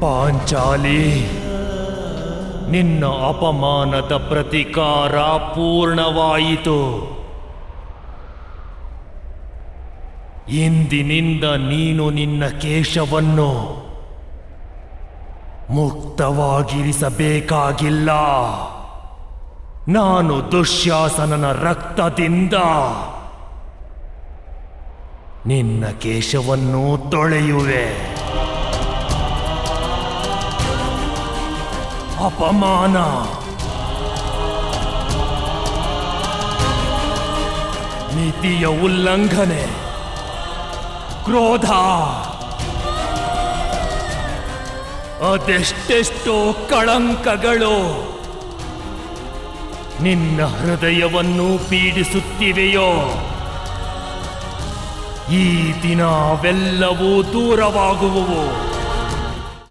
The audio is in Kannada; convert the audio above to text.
ಪಾಂಚಾಲಿ, ನಿನ್ನ ಅಪಮಾನದ ಪ್ರತಿಕಾರ ಪೂರ್ಣವಾಯಿತು. ಇಂದಿನಿಂದ ನೀನು ನಿನ್ನ ಕೇಶವನ್ನು ಮುಕ್ತವಾಗಿರಿಸಬೇಕಾಗಿಲ್ಲ. ನಾನು ದುಶ್ಯಾಸನನ ರಕ್ತದಿಂದ ನಿನ್ನ ಕೇಶವನ್ನು ತೊಳೆಯುವೆ. ಅಪಮಾನ. ನೀತಿಯ ಉಲ್ಲಂಘನೆ. ಕ್ರೋಧ. ಅದೆಷ್ಟೆಷ್ಟೋ ಕಳಂಕಗಳು. ನಿನ್ನ ಹೃದಯವನ್ನು ಪೀಡಿಸುತ್ತಿವೆಯೋ. ಈ ದಿನ ಅವೆಲ್ಲವೂ ದೂರವಾಗುವುವು.